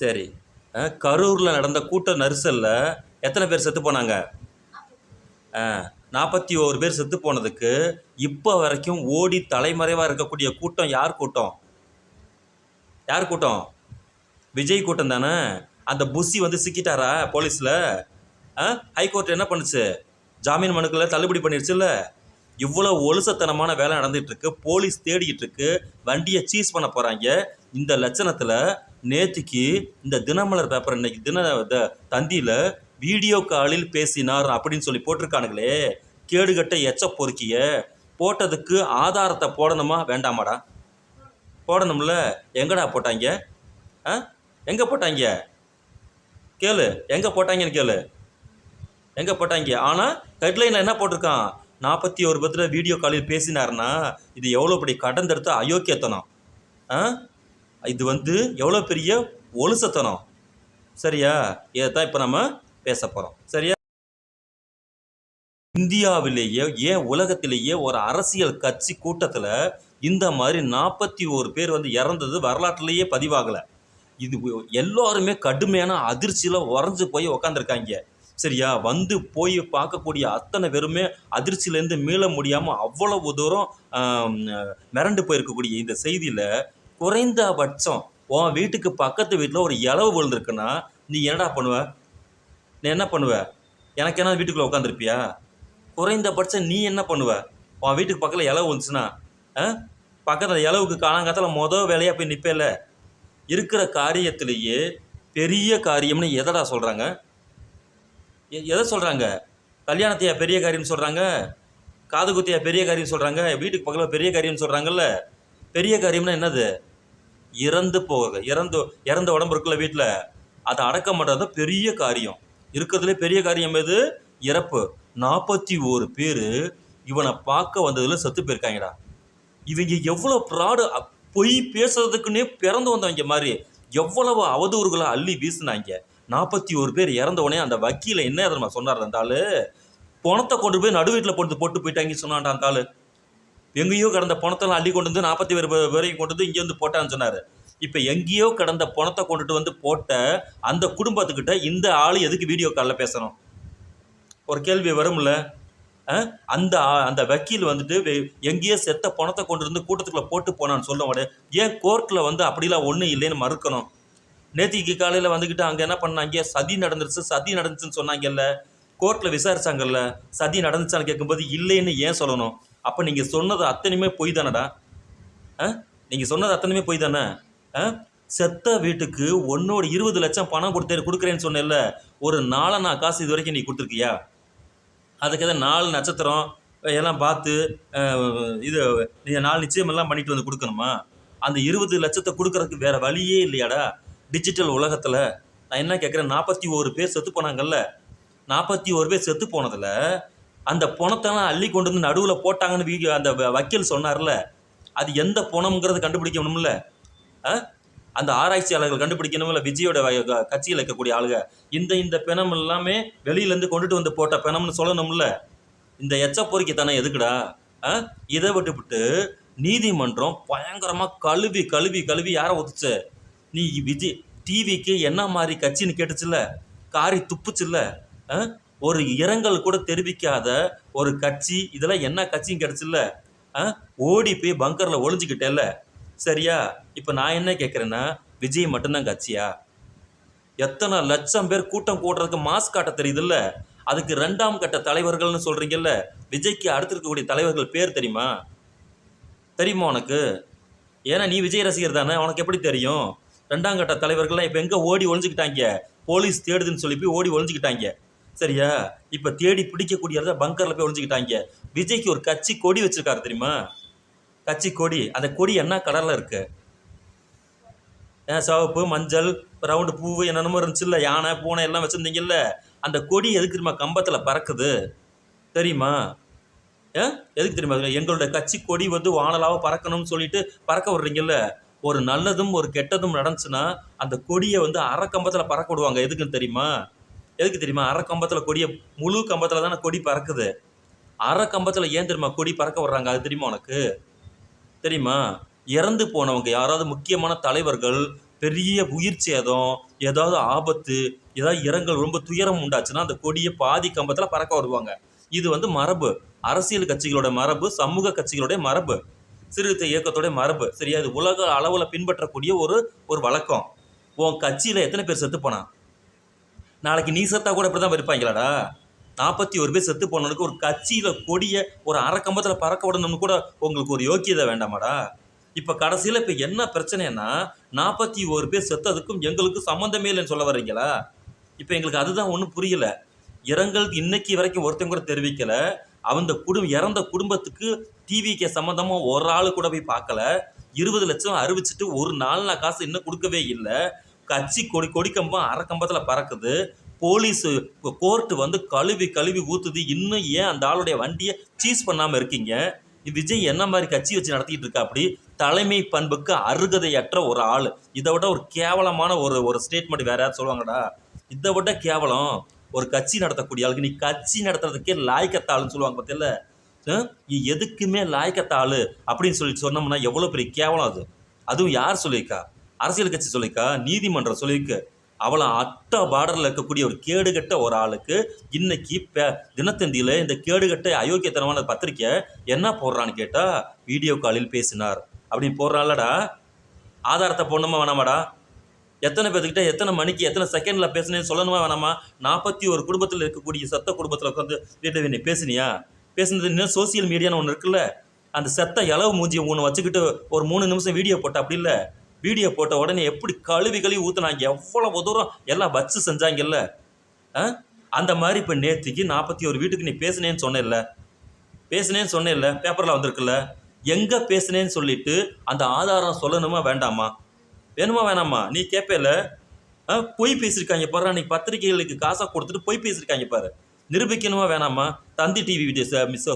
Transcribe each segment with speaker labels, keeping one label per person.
Speaker 1: சரி. கரூரில் நடந்த கூட்ட நெரிசலில் எத்தனை பேர் செத்து போனாங்க? நாற்பத்தி ஓரு பேர் செத்து போனதுக்கு இப்போ வரைக்கும் ஓடி தலைமறைவாக இருக்கக்கூடிய கூட்டம் யார் கூட்டம்? யார் கூட்டம்? விஜய் கூட்டம் தானே? அந்த புஷி வந்து சிக்கிட்டாரா போலீஸில்? ஆ ஹைகோர்ட் என்ன பண்ணுச்சு? ஜாமீன் மனுக்களை தள்ளுபடி பண்ணிடுச்சுல்ல இவ்வளோ ஒழுசத்தனமான வேலை நடந்துகிட்ருக்கு போலீஸ் தேடிக்கிட்டு இருக்கு. வண்டியை சீஸ் பண்ண போகிறாங்க இந்த லட்சணத்தில் நேற்றுக்கு இந்த தினமலர் பேப்பர் இன்னைக்கு தின இந்த தந்தியில் வீடியோ காலில் பேசினார் அப்படின்னு சொல்லி போட்டிருக்கானுங்களே. கேடுகட்ட எச்ச பொறுக்கிய போட்டதுக்கு ஆதாரத்தை போடணுமா? வேண்டாமாடா. போடணும்ல. எங்கடா போட்டாங்க? ஆ? எங்கே போட்டாங்க? கேளு. எங்கே போட்டாங்கன்னு கேளு. எங்கே போட்டாங்க? ஆனால் ஹெட்லைனில் என்ன போட்டிருக்கான்? நாற்பத்தி ஒரு பத்தில் வீடியோ காலில் பேசினாருன்னா இது எவ்வளோ பெரிய கடந்தெடுத்த அயோக்கியத்தனம். ஆ? இது வந்து எவ்வளோ பெரிய ஒழுசத்தனம்? சரியா? இதை தான் இப்போ நம்ம பேச போகிறோம் சரியா? இந்தியாவிலேயே ஏன் உலகத்திலேயே ஒரு அரசியல் கட்சி கூட்டத்தில் இந்த மாதிரி நாற்பத்தி ஒரு பேர் வந்து இறந்தது வரலாற்றுலேயே பதிவாகலை. இது எல்லோருமே கடுமையான அதிர்ச்சியில் உறைஞ்சு போய் உக்காந்துருக்காங்க. சரியா? வந்து போய் பார்க்கக்கூடிய அத்தனை பேருமே அதிர்ச்சியிலேருந்து மீள முடியாமல் அவ்வளவு தூரம் மிரண்டு போயிருக்கக்கூடிய இந்த செய்தியில் குறைந்தபட்சம் உன் வீட்டுக்கு பக்கத்து வீட்டில் ஒரு இளவு விழுந்துருக்குன்னா நீ என்னடா பண்ணுவ? நீ என்ன பண்ணுவ? எனக்கு என்ன வீட்டுக்குள்ளே உட்காந்துருப்பியா குறைந்தபட்சம் நீ என்ன பண்ணுவ? உன் வீட்டுக்கு பக்கத்தில் இலவு வந்துச்சுன்னா ஆ? பக்கத்தில் இலவுக்கு காலங்காலத்தில் மொதல் வேலையாக போய் நிற்பேல இருக்கிற காரியத்திலேயே பெரிய காரியம்னு எதடா சொல்கிறாங்க எதை சொல்கிறாங்க கல்யாணத்தையா பெரிய காரியம்னு சொல்கிறாங்க காது குத்தியா பெரிய காரியம் சொல்கிறாங்க வீட்டுக்கு பக்கத்தில் பெரிய காரியம்னு சொல்கிறாங்கல்ல பெரிய காரியம்னா என்னது? இறந்து போக இறந்து இறந்த உடம்பு இருக்குல்ல வீட்டில் அதை அடக்கம் பண்ணுறது தான் பெரிய காரியம். இருக்கிறதுலே பெரிய காரியம் எது? இறப்பு. நாற்பத்தி ஓரு பேர் இவனை பார்க்க வந்ததில் செத்து போயிருக்காங்கடா. இவங்க எவ்வளோ ப்ராடு பொய் பேசுறதுக்குன்னே பிறந்து வந்தவங்க மாதிரி எவ்வளவு அவதூறுகளை அள்ளி வீசுனாங்க. நாற்பத்தி ஒரு பேர் இறந்த உடனே அந்த வக்கீல என்ன தெரியுமா சொன்னார் அந்த பணத்தை கொண்டு போய் நடு வீட்டில் போட்டு போட்டு போயிட்டாங்க சொன்னான்டா அந்த எங்கேயோ கடந்த பணத்தெல்லாம் அள்ளி கொண்டு வந்து நாற்பத்தி பேர் வரையும் கொண்டு வந்து இங்கே வந்து போட்டான்னு சொன்னார். இப்போ எங்கேயோ கடந்த பணத்தை கொண்டுட்டு வந்து போட்ட அந்த குடும்பத்துக்கிட்ட இந்த ஆள் எதுக்கு வீடியோ காலில் பேசணும்? ஒரு கேள்வி வரும்ல? அந்த ஆ- அந்த வக்கீல் வந்துட்டு வெ- எங்கேயோ செத்த பணத்தை கொண்டு வந்து கூட்டத்துக்குள்ளே போட்டு போனான்னு சொல்ல ஏன் கோர்ட்டில் வந்து அப்படிலாம் ஒன்றும் இல்லைன்னு மறுக்கணும்? நேத்திக்கு காலையில் வந்துக்கிட்டு அங்கே என்ன பண்ணாங்க? சதி நடந்துருச்சு சதி நடந்துச்சுன்னு சொன்னாங்கல்ல. கோர்ட்டில் விசாரிச்சாங்கல்ல. சதி நடந்துச்சான்னு கேட்கும்போது இல்லைன்னு ஏன் சொல்லணும்? அப்போ நீங்கள் சொன்னது அத்தனையுமே பொய் தானடா? ஆ? நீங்கள் சொன்னது அத்தனையுமே பொய் தானே? ஆ? செத்த வீட்டுக்கு ஒன்னோட இருபது லட்சம் பணம் கொடுத்தேன் கொடுக்குறேன்னு சொன்னேல்ல ஒரு நாலனா காசு இது வரைக்கும் நீ கொடுத்துருக்கியா? அதுக்கு எதாவது நாலு நட்சத்திரம் எல்லாம் பார்த்து இது நீங்கள் நாலு நிச்சயம் எல்லாம் பண்ணிட்டு வந்து கொடுக்கணுமா? அந்த இருபது லட்சத்தை கொடுக்கறதுக்கு வேறு வழியே இல்லையாடா? டிஜிட்டல் உலகத்தில் நான் என்ன கேட்குறேன் நாற்பத்தி ஒரு பேர் செத்து போனாங்கல்ல? நாற்பத்தி ஒரு பேர் செத்து போனதில் அந்த பணத்தெல்லாம் அள்ளி கொண்டு வந்து நடுவில் போட்டாங்கன்னு வீடியோ அந்த வ- வக்கீல் சொன்னார்ல அது எந்த பணம்ங்கிறது கண்டுபிடிக்கணும்ல? ஆ? அந்த ஆராய்ச்சியாளர்கள் கண்டுபிடிக்கணும்ல? விஜயோட வ- கட்சியில் இருக்கக்கூடிய ஆளுங்க இந்த இந்த பிணம் எல்லாமே வெளியிலேருந்து கொண்டுட்டு வந்து போட்ட பிணம்னு சொல்லணும்ல? இந்த எச்ச தானே எதுக்குடா? ஆ? இதை விட்டுவிட்டு நீதிமன்றம் பயங்கரமாக கழுவி கழுவி கழுவி யாரை ஒத்துச்சு நீ விஜய் டிவிக்கு என்ன மாதிரி கட்சின்னு கேட்டுச்சுல்ல காரி துப்புச்சுல்ல ஆ? ஒரு இரங்கல் கூட தெரிவிக்காத ஒரு கட்சி இதெல்லாம் என்ன கட்சியும் கிடச்சில்ல? ஆ? ஓடி போய் பங்கரில் ஒளிஞ்சுக்கிட்டேல்ல? சரியா? இப்போ நான் என்ன கேட்குறேன்னா விஜய் மட்டும்தான் கட்சியா? எத்தனை லட்சம் பேர் கூட்டம் கூடுறதுக்கு மாஸ்க் காட்ட தெரியுதுல்ல? அதுக்கு ரெண்டாம் கட்ட தலைவர்கள்னு சொல்கிறீங்கல்ல விஜய்க்கு அடுத்திருக்கக்கூடிய தலைவர்கள் பேர் தெரியுமா? தெரியுமா உனக்கு? ஏன்னா நீ விஜய் ரசிகர் தானே உனக்கு எப்படி தெரியும்? ரெண்டாம் கட்ட தலைவர்கள்லாம் இப்போ எங்கே ஓடி ஒளிஞ்சுக்கிட்டாங்க? போலீஸ் தேடுதுன்னு சொல்லி போய் ஓடி ஒளிஞ்சுக்கிட்டாங்க. சரியா? இப்போ தேடி பிடிக்கக்கூடிய இடத்துல பங்கரில் போய் ஒழிஞ்சிக்கிட்டாங்க விஜய்க்கு ஒரு கட்சி கொடி வச்சுருக்காரு தெரியுமா? கட்சி கொடி. அந்த கொடி என்ன கலரில் இருக்கு? ஏன் சிவப்பு மஞ்சள் ரவுண்டு பூவு என்னென்னமோ இருந்துச்சுல்ல யானை பூனை எல்லாம் வச்சுருந்தீங்கல்ல? அந்த கொடி எதுக்கு தெரியுமா கம்பத்தில் பறக்குது? தெரியுமா? ஏன் எதுக்கு தெரியுமா எங்களோட கட்சி கொடி வந்து வானலாக பறக்கணும்னு சொல்லிட்டு பறக்க விடுறீங்கல்ல? ஒரு நல்லதும் ஒரு கெட்டதும் நடந்துச்சுன்னா அந்த கொடியை வந்து அரை கம்பத்தில் பறக்க விடுவாங்க. எதுக்குன்னு தெரியுமா? எதுக்கு தெரியுமா? அரை கம்பத்தில் கொடியை முழு கம்பத்தில் தானே கொடி பறக்குது. அரை கம்பத்தில் ஏன் தெரியுமா கொடி பறக்க வர்றாங்க? அது தெரியுமா உனக்கு? தெரியுமா? இறந்து போனவங்க யாராவது முக்கியமான தலைவர்கள் பெரிய உயிர் சேதம் ஏதாவது ஆபத்து ஏதாவது இரங்கல் ரொம்ப துயரம் உண்டாச்சுன்னா அந்த கொடியை பாதி கம்பத்தில் பறக்க வருவாங்க. இது வந்து மரபு. அரசியல் கட்சிகளோட மரபு சமூக கட்சிகளுடைய மரபு. சிறுத்தை இயக்கத்துடைய மரபு. சரியா? இது உலக அளவில் பின்பற்றக்கூடிய ஒரு ஒரு வழக்கம். உன் கட்சியில் எத்தனை பேர் செத்து போனான்? நாளைக்கு நீ செத்தா கூட இப்படி தான் இருப்பாங்களாடா நாற்பத்தி ஒரு பேர் செத்து போனவனுக்கு ஒரு கட்சியில் கொடியை ஒரு அரைக்கம்பத்தில் பறக்க விடணும்னு கூட உங்களுக்கு ஒரு யோக்கியதை வேண்டாமாடா? இப்போ கடைசியில் இப்போ என்ன பிரச்சனைனா நாற்பத்தி ஒரு பேர் செத்ததுக்கும் எங்களுக்கும் சம்மந்தமே இல்லைன்னு சொல்ல வர்றீங்களா? இப்போ எங்களுக்கு அதுதான் ஒன்றும் புரியல. இரங்கல் இன்னைக்கு வரைக்கும் ஒருத்தன் கூட தெரிவிக்கலை. அந்த குடும்பம் இறந்த குடும்பத்துக்கு டிவிக்கு சம்மந்தமாக ஒரு ஆள் கூட போய் பார்க்கல. இருபது லட்சம் அறிவிச்சிட்டு ஒரு நாள் நான் காசு இன்னும் கொடுக்கவே இல்லை. கட்சி கொடி கொடிக்கம்பம் அறக்கம்பத்தில் பறக்குது. போலீஸ் கோர்ட்டு வந்து கழுவி கழுவி ஊற்றுது இன்னும் ஏன் அந்த ஆளுடைய வண்டியை சீஸ் பண்ணாமல் இருக்கீங்க? விஜய் என்ன மாதிரி கட்சி வச்சு நடத்திட்டு இருக்கா அப்படி? தலைமை பண்புக்கு அருகதையற்ற ஒரு ஆள். இதை விட ஒரு கேவலமான ஒரு ஒரு ஸ்டேட்மெண்ட் வேற யாராவது சொல்லுவாங்கடா. இதை விட கேவலம். ஒரு கட்சி நடத்தக்கூடிய ஆளுக்கு. நீ கட்சி நடத்துறதுக்கே லாய்க்கத்தாளுன்னு சொல்லுவாங்க பார்த்தீங்களா நீ எதுக்குமே லாய்க்கத்தாள் அப்படின்னு சொல்லி சொன்னோம்னா எவ்வளோ பெரிய கேவலம் அது. அதுவும் யார் சொல்லியிருக்கா? அரசியல் கட்சி சொல்லிக்கா நீதிமன்றம் சொல்லியிருக்கு. அவளை அட்ட பார்டரில் இருக்கக்கூடிய ஒரு கேடுகட்ட ஒரு ஆளுக்கு இன்னைக்கு பே தினத்தந்தியில் இந்த கேடுகட்ட அயோக்கியத்தனமான பத்திரிக்கை என்ன போடுறான்னு கேட்டால் வீடியோ காலில் பேசினார். அப்படின்னு போடுறான்லடா. ஆதாரத்தை போடணுமா வேணாமாடா? எத்தனை பேர்த்துக்கிட்ட எத்தனை மணிக்கு எத்தனை செகண்டில் பேசுனேன்னு சொல்லணுமா வேணாமா? நாற்பத்தி ஒரு குடும்பத்தில் இருக்கக்கூடிய சத்த குடும்பத்தில் உட்காந்து வீட்டை நீ பேசுனியா? பேசுனது இன்னும் சோசியல் மீடியான்னு ஒன்று இருக்குல்ல? அந்த செத்த இளவு மூஞ்சியை ஒன்று வச்சுக்கிட்டு ஒரு மூணு நிமிஷம் வீடியோ போட்ட அப்படி இல்லை? வீடியோ போட்ட உடனே எப்படி கழுவி கழுவி ஊற்றுனாங்க எவ்வளவு தூரம் எல்லாம் வச்சு செஞ்சாங்கல்ல? ஆ? அந்த மாதிரி இப்போ நேற்றுக்கு நாற்பத்தி ஒரு வீட்டுக்கு நீ பேசுனேன்னு சொன்னேல்ல. பேசுனேன்னு சொன்னேல்ல பேப்பரில் வந்திருக்குல்ல. எங்கே பேசுனேன்னு சொல்லிட்டு அந்த ஆதாரம் சொல்லணுமா வேண்டாமா? வேணுமா வேணாமா? நீ கேட்பேல ஆ? பொய் பேசியிருக்காங்க பாரு அன்றைக்கி பத்திரிகைகளுக்கு காசாக கொடுத்துட்டு பொய் பேசியிருக்காங்க பாரு. நிரூபிக்கணுமா வேணாமா? தந்தி டிவி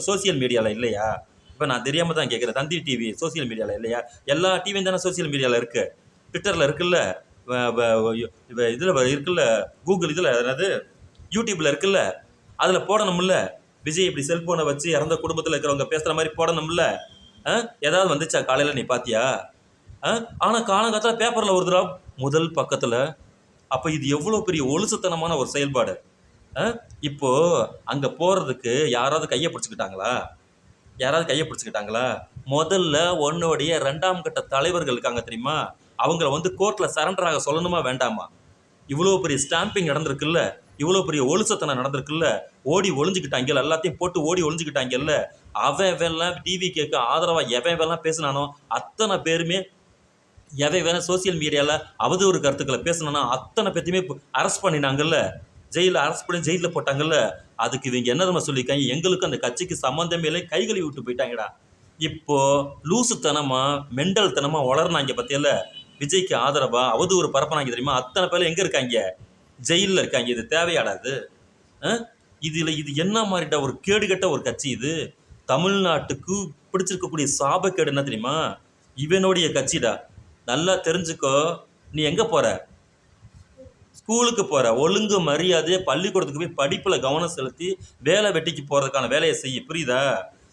Speaker 1: சோசியல் மீடியாவில் இல்லையா? இப்போ நான் தெரியாமல் தான் கேட்குறேன் தந்தி டிவி சோசியல் மீடியாவில் இல்லையா? எல்லா டிவியும் தானே சோசியல் மீடியாவில் இருக்குது ட்விட்டரில் இருக்குல்ல இதில் இருக்குல்ல கூகுள் இதில் அதாவது யூடியூப்பில் இருக்குல்ல அதில் போடணும்ல. விஜய் இப்படி செல்ஃபோனை வச்சு இறந்த குடும்பத்தில் இருக்கிறவங்க பேசுகிற மாதிரி போடணும்ல. ஆ? ஏதாவது வந்துச்சா? காலையில் நீ பாத்தியா? ஆ? ஆனால் காலங்காலத்தில் பேப்பரில் ஒரு தடவை முதல் பக்கத்தில் அப்போ இது எவ்வளோ பெரிய ஒழுசத்தனமான ஒரு செயல்பாடு. ஆ? இப்போ அங்கே போகிறதுக்கு யாராவது கையை பிடிச்சிக்கிட்டாங்களா? யாராவது கையை பிடிச்சிக்கிட்டாங்களா? முதல்ல உன்னுடைய ரெண்டாம் கட்ட தலைவர்கள் இருக்காங்க தெரியுமா? அவங்கள வந்து கோர்ட்டில் சரண்டர் ஆக சொல்லணுமா வேண்டாமா? இவ்வளோ பெரிய ஸ்டாம்பிங் நடந்திருக்குல்ல? இவ்வளோ பெரிய ஒழுசத்தனை நடந்திருக்குல்ல? ஓடி ஒளிஞ்சுக்கிட்டாங்கல்ல? எல்லாத்தையும் போட்டு ஓடி ஒளிஞ்சுக்கிட்டாங்கல்ல? அவன் எவன்லாம் டிவி கேட்க ஆதரவாக எவன் எவன்லாம் பேசினானோ அத்தனை பேருமே எவன் வேணால் சோசியல் மீடியாவில் அவதூறு கருத்துக்களை பேசணும்னா அத்தனை பேர்த்தையுமே அரெஸ்ட் பண்ணினாங்கல்ல? ஜெயிலில் அரெஸ்ட் பண்ணி ஜெயிலில் போட்டாங்கல்ல அதுக்கு இவங்க என்ன நம்ம சொல்லியிருக்காங்க? எங்களுக்கு அந்த கட்சிக்கு சம்மந்தமே இல்லை கை கழுவி விட்டு போயிட்டாங்கடா. இப்போ லூசுத்தனமாக மெண்டல் தனமாக வளர்னாங்க பற்றியில் விஜய்க்கு ஆதரவா அவதூறு பரப்புனாங்க தெரியுமா? அத்தனை பேர் எங்கே இருக்காங்க? ஜெயிலில் இருக்காங்க. இது தேவையாடாது இதில் இது என்ன மாதிரிடா ஒரு கேடுகட்ட ஒரு கட்சி இது? தமிழ்நாட்டுக்கு பிடிச்சிருக்கக்கூடிய சாபக்கேடு என்ன தெரியுமா? இவனுடைய கட்சிடா. நல்லா தெரிஞ்சுக்கோ. நீ எங்கே போகிற ஸ்கூலுக்கு போகிற ஒழுங்கு மரியாதையை பள்ளிக்கூடத்துக்கு போய் படிப்பில் கவனம் செலுத்தி வேலை வெட்டிக்கு போகிறதுக்கான வேலையை செய்ய புரியுதா?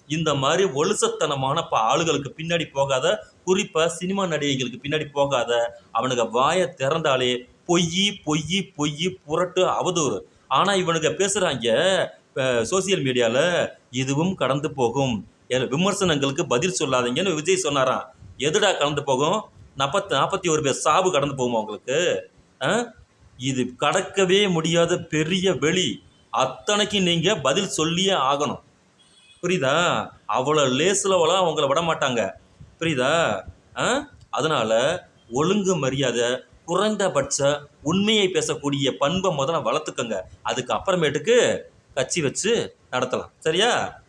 Speaker 1: இந்த மாதிரி ஒழுசத்தனமான ப ஆளுகளுக்கு பின்னாடி போகாத குறிப்பாக சினிமா நடிகைகளுக்கு பின்னாடி போகாத அவனுங்க வாயை திறந்தாலே பொய் பொய் பொய் புரட்டு அவதூறு. ஆனால் இவனுங்க பேசுகிறாங்க சோசியல் மீடியாவில் இதுவும் கடந்து போகும். விமர்சனங்களுக்கு பதில் சொல்லாதீங்கன்னு விஜய் சொன்னாராம். எதுடா கடந்து போகும்? நாற்பத்தி நாற்பத்தி ஒரு பேர் சாவு கடந்து போகுமா உங்களுக்கு? ஆ? இது கடக்கவே முடியாத பெரிய வெளி. அத்தனைக்கு நீங்கள் பதில் சொல்லியே ஆகணும். புரியுதா? அவ்வளோ லேசிலவெல்லாம் அவங்கள விட மாட்டாங்க. புரியுதா? ஆ? அதனால் ஒழுங்கு மரியாதை குறைந்தபட்ச உண்மையை பேசக்கூடிய பண்பை முதல்ல வளர்த்துக்கங்க. அதுக்கு அப்புறமேட்டுக்கு கட்சி வச்சு நடத்தலாம். சரியா?